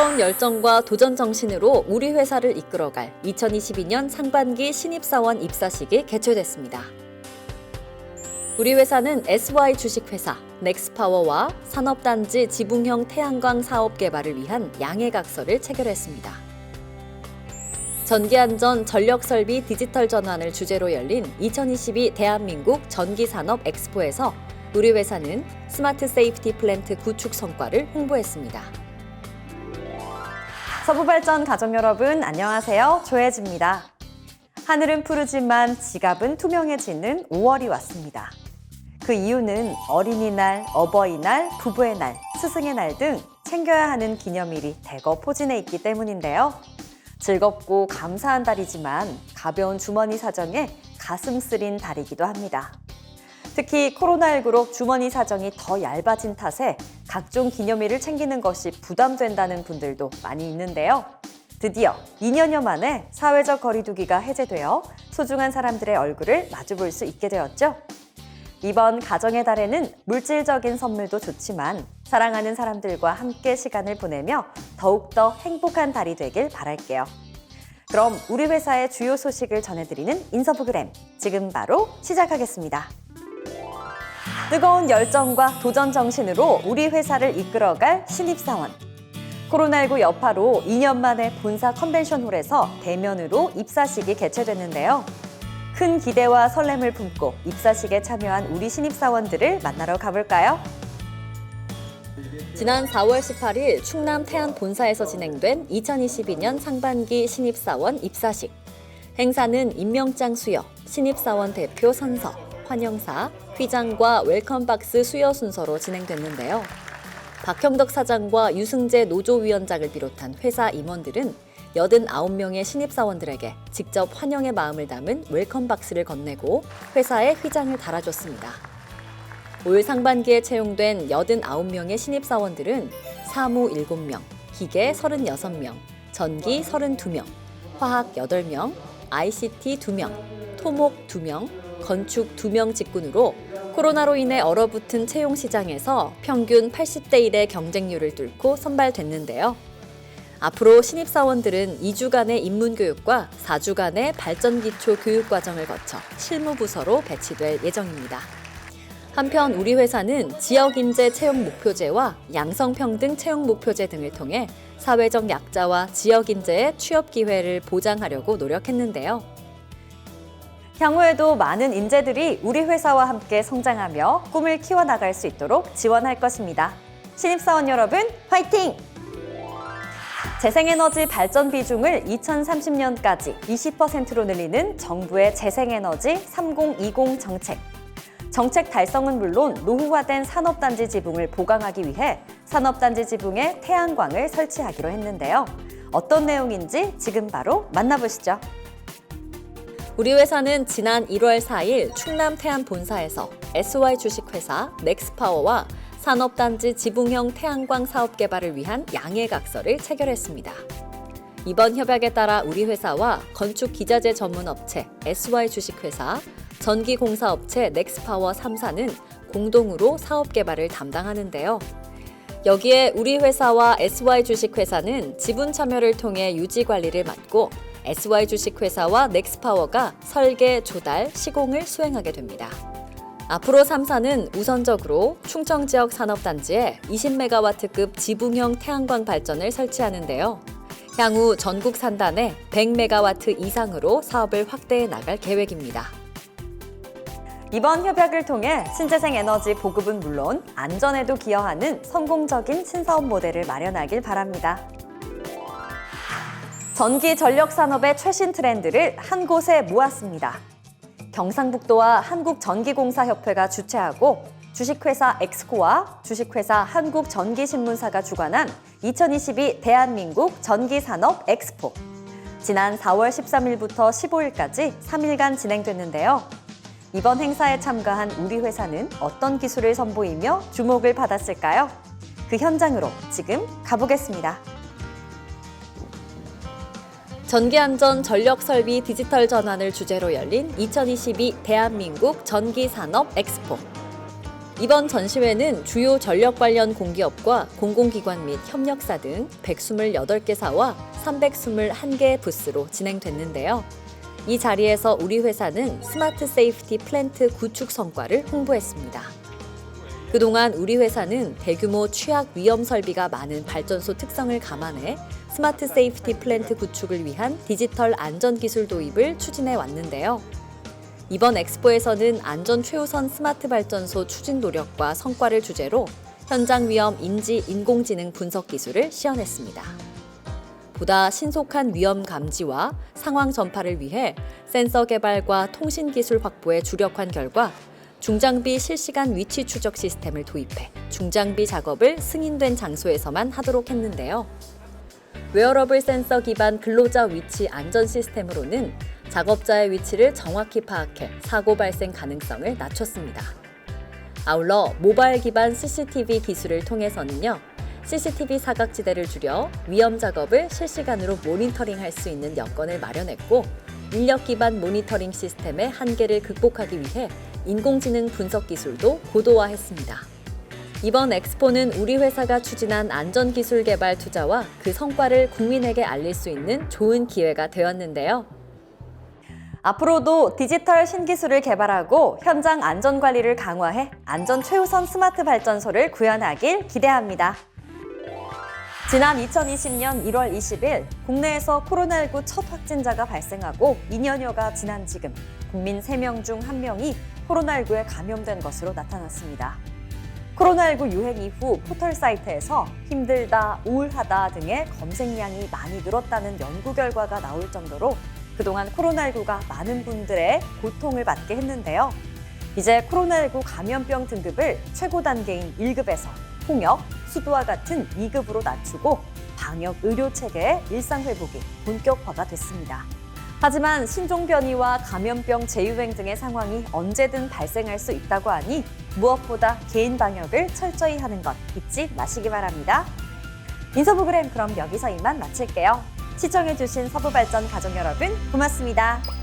뜨거운 열정과 도전 정신으로 우리 회사를 이끌어갈 2022년 상반기 신입사원 입사식이 개최됐습니다. 우리 회사는 SY 주식회사 넥스파워와 산업단지 지붕형 태양광 사업 개발을 위한 양해각서를 체결했습니다. 전기안전 전력설비 디지털 전환을 주제로 열린 2022 대한민국 전기산업 엑스포에서 우리 회사는 스마트 세이프티 플랜트 구축 성과를 홍보했습니다. 서부발전 가족 여러분 안녕하세요. 조혜지입니다. 하늘은 푸르지만 지갑은 투명해지는 5월이 왔습니다. 그 이유는 어린이날, 어버이날, 부부의 날, 스승의 날 등 챙겨야 하는 기념일이 대거 포진해 있기 때문인데요. 즐겁고 감사한 달이지만 가벼운 주머니 사정에 가슴 쓰린 달이기도 합니다. 특히 코로나19로 주머니 사정이 더 얇아진 탓에 각종 기념일을 챙기는 것이 부담된다는 분들도 많이 있는데요. 드디어 2년여 만에 사회적 거리두기가 해제되어 소중한 사람들의 얼굴을 마주볼 수 있게 되었죠. 이번 가정의 달에는 물질적인 선물도 좋지만 사랑하는 사람들과 함께 시간을 보내며 더욱더 행복한 달이 되길 바랄게요. 그럼 우리 회사의 주요 소식을 전해드리는 인서브그램 지금 바로 시작하겠습니다. 뜨거운 열정과 도전 정신으로 우리 회사를 이끌어갈 신입사원. 코로나19 여파로 2년 만에 본사 컨벤션홀에서 대면으로 입사식이 개최됐는데요. 큰 기대와 설렘을 품고 입사식에 참여한 우리 신입사원들을 만나러 가볼까요? 지난 4월 18일 충남 태안 본사에서 진행된 2022년 상반기 신입사원 입사식. 행사는 임명장 수여, 신입사원 대표 선서, 환영사, 휘장과 웰컴박스 수여 순서로 진행됐는데요. 박형덕 사장과 유승재 노조위원장을 비롯한 회사 임원들은 89명의 신입사원들에게 직접 환영의 마음을 담은 웰컴박스를 건네고 회사에 휘장을 달아줬습니다. 올 상반기에 채용된 89명의 신입사원들은 사무 7명, 기계 36명, 전기 32명, 화학 8명, ICT 2명, 토목 2명, 건축 2명 직군으로 코로나로 인해 얼어붙은 채용 시장에서 평균 80대 1의 경쟁률을 뚫고 선발됐는데요. 앞으로 신입사원들은 2주간의 입문교육과 4주간의 발전기초 교육과정을 거쳐 실무부서로 배치될 예정입니다. 한편 우리 회사는 지역인재 채용 목표제와 양성평등 채용 목표제 등을 통해 사회적 약자와 지역인재의 취업 기회를 보장하려고 노력했는데요. 향후에도 많은 인재들이 우리 회사와 함께 성장하며 꿈을 키워나갈 수 있도록 지원할 것입니다. 신입사원 여러분, 화이팅! 재생에너지 발전 비중을 2030년까지 20%로 늘리는 정부의 재생에너지 3020 정책. 정책 달성은 물론 노후화된 산업단지 지붕을 보강하기 위해 산업단지 지붕에 태양광을 설치하기로 했는데요. 어떤 내용인지 지금 바로 만나보시죠. 우리 회사는 지난 1월 4일 충남 태안 본사에서 SY 주식회사 넥스파워와 산업단지 지붕형 태양광 사업 개발을 위한 양해각서를 체결했습니다. 이번 협약에 따라 우리 회사와 건축 기자재 전문 업체 SY 주식회사, 전기 공사업체 넥스파워 3사는 공동으로 사업 개발을 담당하는데요. 여기에 우리 회사와 SY 주식회사는 지분 참여를 통해 유지 관리를 맡고 SY 주식회사와 넥스파워가 설계, 조달, 시공을 수행하게 됩니다. 앞으로 3사는 우선적으로 충청 지역 산업단지에 20메가와트급 지붕형 태양광 발전을 설치하는데요. 향후 전국 산단에 100메가와트 이상으로 사업을 확대해 나갈 계획입니다. 이번 협약을 통해 신재생 에너지 보급은 물론 안전에도 기여하는 성공적인 신사업 모델을 마련하길 바랍니다. 전기 전력 산업의 최신 트렌드를 한 곳에 모았습니다. 경상북도와 한국전기공사협회가 주최하고 주식회사 엑스코와 주식회사 한국전기신문사가 주관한 2022 대한민국 전기산업 엑스포. 지난 4월 13일부터 15일까지 3일간 진행됐는데요. 이번 행사에 참가한 우리 회사는 어떤 기술을 선보이며 주목을 받았을까요? 그 현장으로 지금 가보겠습니다. 전기안전 전력설비 디지털 전환을 주제로 열린 2022 대한민국 전기산업 엑스포. 이번 전시회는 주요 전력 관련 공기업과 공공기관 및 협력사 등 128개 사와 321개 부스로 진행됐는데요. 이 자리에서 우리 회사는 스마트 세이프티 플랜트 구축 성과를 홍보했습니다. 그동안 우리 회사는 대규모 취약 위험 설비가 많은 발전소 특성을 감안해 스마트 세이프티 플랜트 구축을 위한 디지털 안전 기술 도입을 추진해 왔는데요. 이번 엑스포에서는 안전 최우선 스마트 발전소 추진 노력과 성과를 주제로 현장 위험 인지 인공지능 분석 기술을 시연했습니다. 보다 신속한 위험 감지와 상황 전파를 위해 센서 개발과 통신 기술 확보에 주력한 결과 중장비 실시간 위치 추적 시스템을 도입해 중장비 작업을 승인된 장소에서만 하도록 했는데요. 웨어러블 센서 기반 근로자 위치 안전 시스템으로는 작업자의 위치를 정확히 파악해 사고 발생 가능성을 낮췄습니다. 아울러 모바일 기반 CCTV 기술을 통해서는요. CCTV 사각지대를 줄여 위험 작업을 실시간으로 모니터링할 수 있는 여건을 마련했고 인력 기반 모니터링 시스템의 한계를 극복하기 위해 인공지능 분석 기술도 고도화했습니다. 이번 엑스포는 우리 회사가 추진한 안전기술 개발 투자와 그 성과를 국민에게 알릴 수 있는 좋은 기회가 되었는데요. 앞으로도 디지털 신기술을 개발하고 현장 안전 관리를 강화해 안전 최우선 스마트 발전소를 구현하길 기대합니다. 지난 2020년 1월 20일 국내에서 코로나19 첫 확진자가 발생하고 2년여가 지난 지금 국민 3명 중 1명이 코로나19에 감염된 것으로 나타났습니다. 코로나19 유행 이후 포털 사이트에서 힘들다, 우울하다 등의 검색량이 많이 늘었다는 연구 결과가 나올 정도로 그동안 코로나19가 많은 분들의 고통을 받게 했는데요. 이제 코로나19 감염병 등급을 최고 단계인 1급에서 홍역, 수도와 같은 2급으로 낮추고 방역 의료 체계의 일상 회복이 본격화가 됐습니다. 하지만 신종 변이와 감염병 재유행 등의 상황이 언제든 발생할 수 있다고 하니 무엇보다 개인 방역을 철저히 하는 것 잊지 마시기 바랍니다. 인서브그램 그럼 여기서 이만 마칠게요. 시청해주신 서부발전 가족 여러분 고맙습니다.